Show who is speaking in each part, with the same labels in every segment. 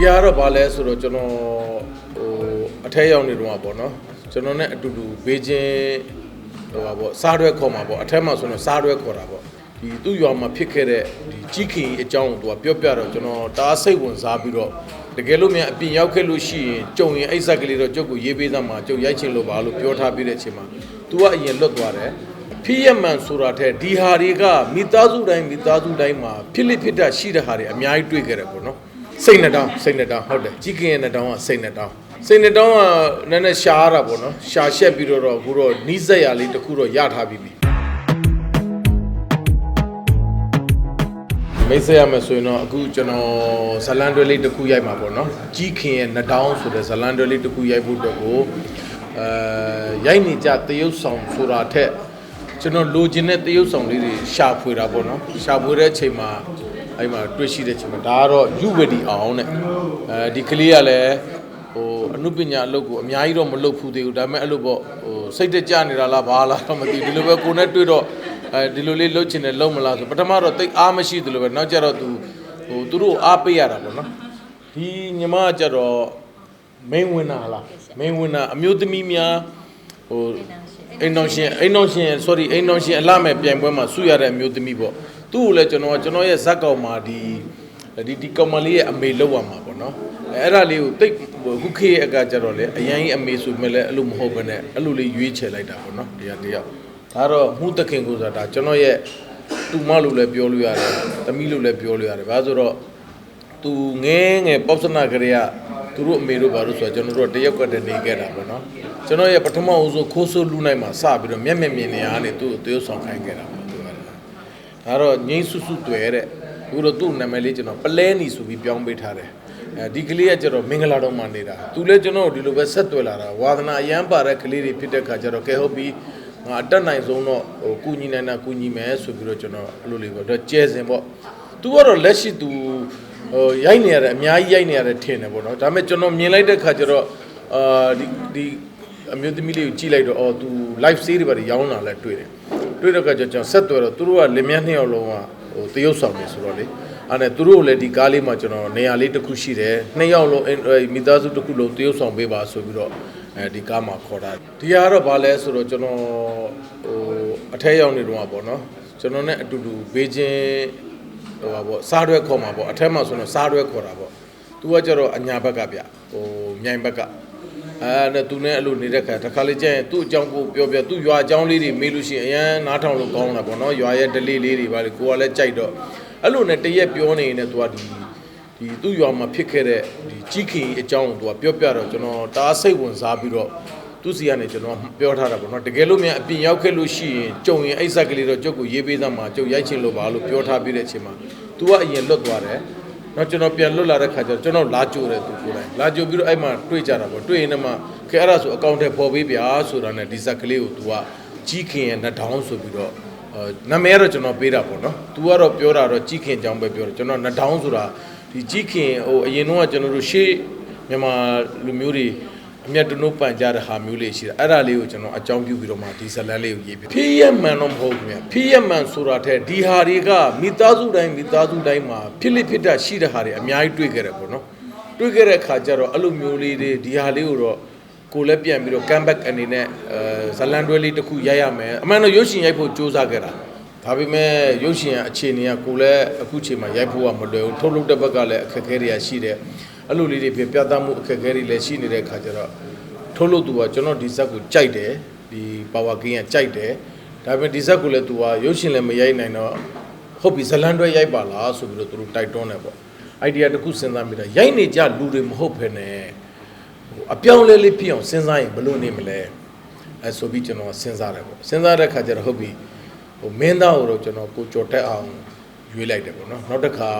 Speaker 1: ဒီကတော့ဗာလဲဆိုတော့ကျွန်တော်ဟိုအထက်ရောက်နေတော့ပေါ့နော်ကျွန်တော်နဲ့အတူတူဘေးချင်းဟိုပါပေါ့စားရွက်ခေါ်မှာပေါ့အထက်မှာဆိုတော့စားရွက်ခေါ်တာပေါ့ဒီသူ့ရွာမှာဖြစ်ခဲ့တဲ့ဒီကြီးခင်အကြောင်းကိုသူကပြောပြတော့ကျွန်တော်တအားစိတ်ဝင်စားပြီးတော့တကယ်လို့မြန်အပြင်ရောက်ခဲ့လို့ရှိရင်ကြုံရင်အိတ်ဆက်ကလေးတော့ကျုပ်ကိုရေးပေးသားမှာကျုပ်ရိုက်ချင်လို့ပါလို့ပြောထားပြီးတဲ့အချိန်မှာ तू ကအရင်လွတ်သွားတယ်ဖြစ်ရမှန်ဆိုတာတဲ့ဒီဟာတွေကမိသားစုတိုင်းမိသားစုတိုင်းမှာဖြစ်လိဖြစ်တာရှိတဲ့ဟာတွေအများကြီးတွေ့ခဲ့တယ်ပေါ့နော် စိတ်နှစ်တောင်းစိတ်နှစ်တောင်းဟုတ်တယ်ကြီးကင်ရဲ့နှစ်တောင်းကစိတ်နှစ်တောင်းစိတ်နှစ်တောင်းကနည်းနည်းရှားရတာပေါ့နော်ရှာရှက်ပြီးတော့တော့အခုတော့နီးစက်ရလေးတစ်ခုတော့ရထားပြီးပြီမိတ်ဆက်ရမယ်ဆိုရင်တော့အခုကျွန်တော်ဇလန်တွဲလေးတစ်ခုရိုက်မှာပေါ့နော်ကြီးခင်ရဲ့နှစ်တောင်းဆိုတဲ့ဇလန်တွဲလေးတစ်ခုရိုက်ဖို့အတွက်ကိုအဲရိုက်နေကြတရုပ်ဆောင်ဆိုတာထက်ကျွန်တော်လိုချင်တဲ့တရုပ်ဆောင်လေးတွေရှာဖွေတာပေါ့နော်ရှာဖွေတဲ့အချိန်မှာ အဲ့မှာတွေ့ရှိတဲ့အချိန်မှာဒါကတော့ယူဝဒီအောင်တဲ့အဲဒီကလေးကလည်းဟိုအနုပညာအလုပ်ကိုအများကြီးတော့မလုပ်ဘူးသေးဘူးဒါပေမဲ့အဲ့လိုပေါ့ဟိုစိတ်တကြနေတာလားဘာလားတော့မသိဘူးဒီလိုပဲကိုယ်နဲ့တွေ့တော့အဲဒီလိုလေးလှုပ်ချင်တယ်လှုပ်မလားဆိုပထမတော့တိတ်အားမရှိသလိုပဲနောက်ကျတော့သူဟိုသူတို့အားပေးရတာပေါ့နော်ဒီညီမကကျတော့ main winner လား main winner အမျိုးသမီးများဟိုအိမ်တော်ရှင်အိမ်တော်ရှင် sorry အိမ်တော်ရှင်အလှမဲ့ပြိုင်ပွဲမှာဆုရတဲ့အမျိုးသမီးပေါ့ သူ့ကိုလည်းကျွန်တော်ကကျွန်တော်ရဲ့ဇက်ကောင်မှာဒီဒီဒီကောင်မလေးရဲ့အမေလောက်ရမှာပေါ့နော်အဲအဲ့ဒါလေးကိုတိတ်ခုခေတ်ရဲ့အကကြတော့လေအရင်ကြီးအမေဆိုမဲ့လည်းအဲ့လိုမဟုတ်ဘဲနဲ့အဲ့လိုလေးရွေးချယ်လိုက်တာပေါ့နော်တရားတရားဒါတော့မှုတခင်ကိုဆိုတာကျွန်တော်ရဲ့တူမလို့လည်းပြောလို့ရတယ်သမီးလို့လည်းပြောလို့ရတယ်ဘာလို့ဆိုတော့သူငဲငယ်ပေါ့စနာကလေးကသူတို့အမေတို့ဘာလို့ဆိုတော့ကျွန်တော်တို့တရက်ကွက်တည်းနေခဲ့တာပေါ့နော်ကျွန်တော်ရဲ့ပထမဦးဆုံးခိုးဆိုးလူနိုင်မှာစပြီးတော့မျက်မျက်မြင်နေရနေသူ့ကိုတရုပ်ဆောင်ခိုင်းခဲ့တာပေါ့သူက ဒါတော့ငိမ့်ဆုစုတွေ့တဲ့အခုတော့သူ့နာမည်လေးကျွန်တော်ပလဲနီဆိုပြီးပြောင်းပေးထားတယ်အဲဒီကလေးကကျတော့မင်္ဂလာတော်မှာနေတာသူလည်းကျွန်တော်တို့ဒီလိုပဲဆက်သွယ်လာတာဝါသနာအရန်ပါတဲ့ကလေးတွေဖြစ်တဲ့ခါကျတော့ကဲဟုတ်ပြီငါအတက်နိုင်ဆုံးတော့ဟိုကုညီနိုင်တာကုညီမယ်ဆိုပြီးတော့ကျွန်တော်အဲ့လိုလေးပေါ့တော့ကျဲစင်ပေါ့သူကတော့လက်ရှိသူဟိုရိုက်နေရတယ်အများကြီးရိုက်နေရတယ်ထင်တယ်ပေါ့နော်ဒါပေမဲ့ကျွန်တော်မြင်လိုက်တဲ့ခါကျတော့အာဒီဒီအမျိုးသမီးလေးကိုကြည့်လိုက်တော့အော် तू live series တွေပါရောင်းလာလဲတွေ့တယ် တွေ့တဲ့ခါကျကျွန်တော်ဆက်သွယ်တော့သူတို့ကလင်မြန်းနှစ်ယောက်လုံးကဟိုတရုပ်ဆောင်နေဆိုတော့လေအဲ့ဒါသူတို့ကိုလည်းဒီကားလေးမှာကျွန်တော်နေရာလေးတစ်ခုရှိတယ်နှစ်ယောက်လုံးအဲ့မိသားစုတစ်ခုလုံးတရုပ်ဆောင်ပေးပါဆိုပြီးတော့အဲဒီကားမှာခေါ်တာဒီဟာကတော့ဗာလဲဆိုတော့ကျွန်တော်ဟိုအထက်ရောက်နေတော့ပေါ့နော်ကျွန်တော်နဲ့အတူတူဘေးချင်းဟိုပါပေါ့စားရွက်ခေါ်မှာပေါ့အထက်မှာဆိုတော့စားရွက်ခေါ်တာပေါ့သူကကျတော့အညာဘက်ကဗျဟိုမြိုင်ဘက်က အဲနဲ့သူနဲ့အဲ့လိုနေတဲ့ခါတစ်ခါလေကျရင်သူ့အကြောင်းကိုပြောပြသူ့ရွာအကြောင်းလေးတွေမေးလို့ရှိရင်အရန်နားထောင်လို့ကောင်းတာပေါ့နော်ရွာရဲ့ဒလေးလေးတွေပါလေကိုကလည်းကြိုက်တော့အဲ့လိုနဲ့တရက်ပြောနေရင်လည်းသူကဒီဒီသူ့ရွာမှာဖြစ်ခဲ့တဲ့ဒီကြီးခင်အကြောင်းကိုသူကပြောပြတော့ကျွန်တော်တအားစိတ်ဝင်စားပြီးတော့သူစီကနေကျွန်တော်ပြောထားတာပေါ့နော်တကယ်လို့မြန်အပြင်ရောက်ခဲ့လို့ရှိရင်ကြုံရင်အိတ်ဆက်ကလေးတော့ကျုပ်ကိုရေးပေးသားမှာကျုပ်ရိုက်ချင်လို့ပါလို့ပြောထားပြီးတဲ့အချိန်မှာ तू ကအရင်လွတ်သွားတယ် နောက်ကျွန်တော်ပြန်လွတ်လာတဲ့ခါကျတော့ကျွန်တော်လာကြိုတယ်သူကိုယ်တိုင်လာကြိုပြီးတော့အဲ့မှာတွေ့ကြတာပေါ့တွေ့ရင်တော့မှခဲအဲ့ဒါဆိုအကောင့်ထဲပေါ်ပေးဗျာဆိုတာနဲ့ဒီဇက်ကလေးကို तू ကကြီးခင်ရဲ့နှဒေါင်းဆိုပြီးတော့အာနာမည်ကတော့ကျွန်တော်ပေးတာပေါ့နော် तू ကတော့ပြောတာတော့ကြီးခင်အကြောင်းပဲပြောတယ်ကျွန်တော်နှဒေါင်းဆိုတာဒီကြီးခင်ဟိုအရင်တော့ကကျွန်တော်တို့ရှေ့မြန်မာလူမျိုးတွေ အမြတ်တနိုးပန်ကြတဲ့ဟာမျိုးလေးရှိတာအဲ့ဒါလေးကိုကျွန်တော်အကြောင်းပြုပြီးတော့မှဒီဇလန်လေးကိုရေးပြဖီးရမှန်တော့မဟုတ်ဘူးမြဖီးရမှန်ဆိုတာတဲ့ဒီဟာတွေကမိသားစုတိုင်းမိသားစုတိုင်းမှာဖြစ်လိဖြစ်တာရှိတဲ့ဟာတွေအများကြီးတွေ့ခဲ့တယ်ပေါ့နော်တွေ့ခဲ့တဲ့အခါကျတော့အဲ့လိုမျိုးလေးတွေဒီဟာလေးကိုတော့ကိုလည်းပြန်ပြီးတော့ comeback အနေနဲ့အဲဇလန်တွဲလေးတစ်ခုရိုက်ရမယ်အမှန်တော့ရုပ်ရှင်ရိုက်ဖို့ကြိုးစားခဲ့တာဒါပေမဲ့ရုပ်ရှင်ရဲ့အခြေအနေကကိုလည်းအခုချိန်မှာရိုက်ဖို့ကမလွယ်ဘူးထုတ်လုပ်တဲ့ဘက်ကလည်းအခက်အခဲတွေကရှိတယ် အဲ့လိုလေးတွေပြပြသမှုအခက်အခဲတွေလည်းရှိနေတဲ့အခါကျတော့ထုတ်လို့သူကကျွန်တော်ဒီဇက်ကိုကြိုက်တယ်ဒီပါဝါကင်းကကြိုက်တယ်ဒါပေမဲ့ဒီဇက်ကိုလည်းသူကရုပ်ရှင်လည်းမရိုက်နိုင်တော့ဟုတ်ပြီဇလန်တွဲရိုက်ပါလားဆိုပြီးတော့သူတို့တိုက်တွန်းတယ်ပေါ့အိုင်ဒီယာတစ်ခုစဉ်းစားမိတာရိုက်နေကြလူတွေမဟုတ်ဖ ೇನೆ ဟိုအပြောင်းလဲလေးဖြစ်အောင်စဉ်းစားရင်ဘယ်လိုနေမလဲအဲဆိုပြီးကျွန်တော်စဉ်းစားတယ်ပေါ့စဉ်းစားတဲ့ခါကျတော့ဟုတ်ပြီဟိုမင်းသားကိုတော့ကျွန်တော်ကိုကြော်တက်အောင်ရွေးလိုက်တယ်ပေါ့နော်နောက်တစ်ခါ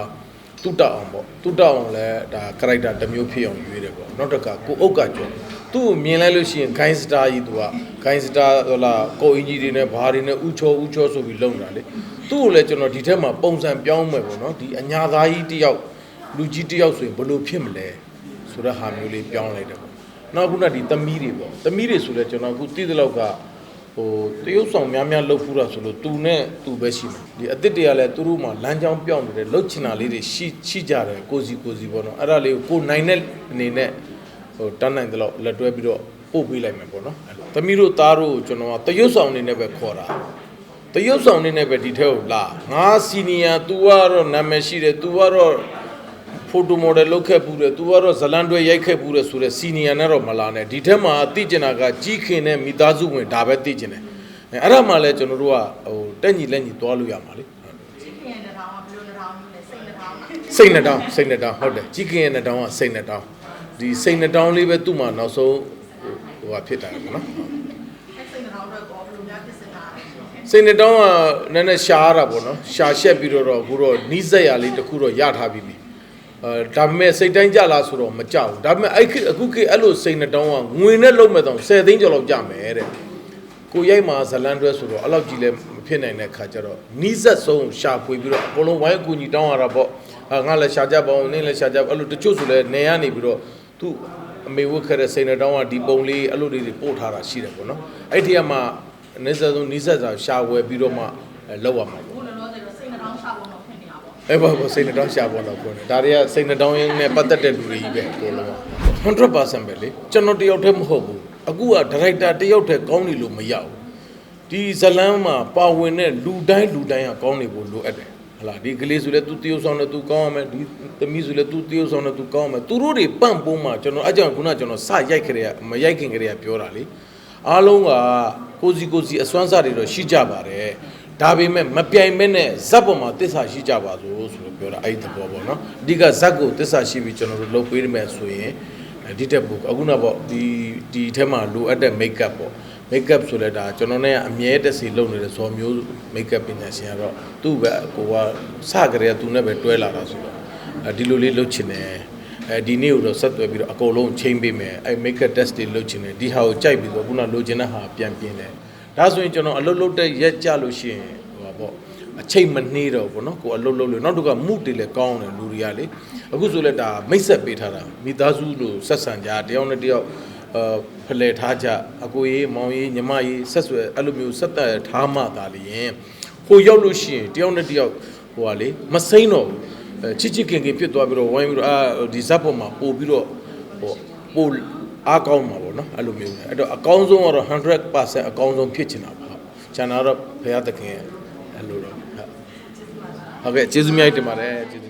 Speaker 1: တုတအောင်ပေါ့တုတအောင်လည်းဒါ character တစ်မျိုးဖြစ်အောင်ရွေးတယ်ပေါ့နောက်တစ်ခါကိုအုတ်ကကြော်သူ့ကိုမြင်လိုက်လို့ရှိရင် gain star ကြီးသူက gain star ဟလာကိုအင်ကြီးတွေနဲ့ဘာတွေနဲ့ဥချောဥချောဆိုပြီးလုံတာလေသူ့ကိုလည်းကျွန်တော်ဒီထက်မှာပုံစံပြောင်းမယ်ပေါ့နော်ဒီအညာသားကြီးတယောက်လူကြီးတယောက်ဆိုရင်ဘယ်လိုဖြစ်မလဲဆိုတဲ့ဟာမျိုးလေးပြောင်းလိုက်တယ်ပေါ့နောက်ခုနဒီသမီးတွေပေါ့သမီးတွေဆိုလဲကျွန်တော်အခုသိတဲ့လောက်က ဟဟိုတရုပ်ဆောင်များများလှုပ်ဖူးတာဆိုလို့သူနဲ့သူပဲရှိမှာဒီအစ်စ်တွေကလည်းသူတို့မှလမ်းကြောင်းပြောင်းနေတယ်လှုပ်ချင်တာလေးတွေရှိရှိကြတယ်ကိုစီကိုစီပေါ့နော်အဲ့ဒါလေးကိုကိုနိုင်တဲ့အနေနဲ့ဟိုတန်းနိုင်တယ်လို့လက်တွဲပြီးတော့ပို့ပေးလိုက်မယ်ပေါ့နော်အဲ့လိုသမီးတို့သားတို့ကျွန်တော်ကတရုပ်ဆောင်အနေနဲ့ပဲခေါ်တာတရုပ်ဆောင်နေနဲ့ပဲဒီထဲကိုလာငါစီနီယာ तू ကတော့နာမည်ရှိတယ် तू ကတော့ ဖိုတိုမော်ဒယ်လုပ်ခဲ့ပူတယ် तू ကတော့ဇလန်တွဲရိုက်ခဲ့ပူတယ်ဆိုတော့စီနီယာနဲ့တော့မလာနဲ့ဒီထဲမှာသိကျင်တာကကြီးခင်တဲ့မိသားစုဝင်ဒါပဲသိကျင်တယ်အဲအဲ့ဒါမှလည်းကျွန်တော်တို့ကဟိုတက်ညီလက်ညီသွားလို့ရမှာလေ
Speaker 2: ကြီးခင်တဲ့တောင်ကဘယ်လိုတောင်လဲစိတ်တောင်
Speaker 1: စိတ်နှစ်တောင်းစိတ်နှစ်တောင်းဟုတ်တယ်ကြီးခင်ရဲ့နှစ်တောင်းကစိတ်နှစ်တောင်းဒီစိတ်နှစ်တောင်းလေးပဲသူ့မှာနောက်ဆုံးဟိုဟာဖြစ်တာပေါ့နော်
Speaker 2: အဲ့စိတ်တောင်တော့ကောဘယ်လိုများဖြစ်စင်တာလဲ
Speaker 1: စိတ်နှစ်တောင်းကနည်းနည်းရှားရတာပေါ့နော်ရှာရှက်ပြီးတော့တော့အခုတော့နီးစက်ရလေးတစ်ခုတော့ရထားပြီးပြီ အဲဒါပေမဲ့စိတ်တိုင်းကြလားဆိုတော့မကြောက်ဘူးဒါပေမဲ့အဲ့ခေတ်အခုခေတ်အဲ့လိုစိတ်နှစ်တောင်းကငွေနဲ့လုံးမဲ့တောင်10သိန်းကျော်လောက်ကြမယ်တဲ့ကိုရိုက်မှာဇလန်တွဲဆိုတော့အဲ့လောက်ကြီးလည်းမဖြစ်နိုင်တဲ့ခါကျတော့နီးစက်ဆုံးရှာဖွေပြီးတော့အကုန်လုံးဝိုင်းအကူညီတောင်းရတာပေါ့အာငါလည်းရှာကြပါအောင်နင်းလည်းရှာကြပါအဲ့လိုတချို့ဆိုလည်းနေရနေပြီးတော့သူအမေဝတ်ခဲ့တဲ့စိတ်နှစ်တောင်းကဒီပုံလေးအဲ့လိုလေးတွေပို့ထားတာရှိတယ်ပေါ့နော်အဲ့ဒီကမှအနည်းဆုံးနီးစက်စာရှာဝယ်ပြီးတော့မှအဲလောက်ရမှာ အဲ့ဘာဘာစိတ်နှတောင်းရှာပေါ်တော့ပြောနေဒါတွေကစိတ်နှတောင်းရင်းနဲ့ပတ်သက်တဲ့လူတွေကြီးပဲအကုန်လုံး100%ပဲလေကျွန်တော်တယောက်တည်းမဟုတ်ဘူးအခုကဒါရိုက်တာတယောက်တည်းကောင်းနေလို့မရဘူးဒီဇလန်းမှာပါဝင်တဲ့လူတိုင်းလူတိုင်းကကောင်းနေဖို့လိုအပ်တယ်ဟလာဒီကလေးဆိုလဲသူတယောက်ဆောင်နဲ့သူကောင်းရမယ်ဒီသမီးဆိုလဲသူတယောက်ဆောင်နဲ့သူကောင်းရမယ်သူတို့တွေပန့်ပိုးမှကျွန်တော်အကြောင်းခုနကကျွန်တော်စရိုက်ခရဲမရိုက်ခင်ခရဲပြောတာလေအားလုံးကကိုစီကိုစီအစွမ်းစားတွေတော့ရှိကြပါတယ် ဒါပေမဲ့မပြိုင်မဲနဲ့ဇက်ပေါ်မှာတစ္ဆာရှိကြပါစို့ဆိုလို့ပြောတာအဲ့ဒီသဘောပေါ့နော်အဓိကဇက်ကိုတစ္ဆာရှိပြီးကျွန်တော်တို့လုပ်ပေးမယ်ဆိုရင်ဒီတက်ဘူးအခုနပေါ့ဒီဒီထဲမှာလိုအပ်တဲ့ make up ပေါ့ make up ဆိုလဲဒါကျွန်တော်နဲ့အမြဲတစေလုပ်နေတဲ့ဇော်မျိုး make up ပညာရှင်ကတော့သူ့ပဲကိုကစကြရသူနဲ့ပဲတွဲလာတာဆိုတော့အဲဒီလိုလေးလုပ်ချင်တယ်အဲဒီနေ့ကိုတော့ဆက်သွယ်ပြီးတော့အကုန်လုံးချိန်ပေးမယ်အဲ make up test တွေလုပ်ချင်တယ်ဒီဟာကိုကြိုက်ပြီးတော့ခုနလိုချင်တဲ့ဟာပြန်ပြင်တယ် ဒါဆိုရင်ကျွန်တော်အလုပ်လုပ်တဲ့ရက်ကြလို့ရှိရင်ဟိုပါပေါ့အချိန်မနှေးတော့ဘူးเนาะကိုအလုပ်လုပ်လို့နောက်တစ်ခါမှုတွေလည်းကောင်းတယ်လူတွေကလေအခုဆိုလဲဒါမိတ်ဆက်ပေးထားတာမိသားစုလို့ဆက်ဆံကြတယောက်နဲ့တယောက်အာဖလှယ်ထားကြအကိုရေးမောင်ရေးညီမရေးဆက်ဆွဲအဲ့လိုမျိုးဆက်သက်ထားမှသာလျင်ဟိုရောက်လို့ရှိရင်တယောက်နဲ့တယောက်ဟိုဟာလေမစိမ့်တော့ဘူးအဲချစ်ချစ်ခင်ခင်ဖြစ်သွားပြီးတော့ဝိုင်းပြီးတော့အာဒီဇက်ပေါ်မှာပို့ပြီးတော့ဟိုပို့ အားကောင်းမှာပေါ့နော်အဲ့လိုမျိုးအဲ့တော့အကောင်းဆုံးကတော့100%အကောင်းဆုံးဖြစ်ချင်တာပါကျန်တာတော့ဘုရားသခင်ရဲ့အဲ့လိုတော့ဟုတ်ဟုတ်ကဲ့ကျေးဇူးများတင်ပါတယ်ကျေးဇူး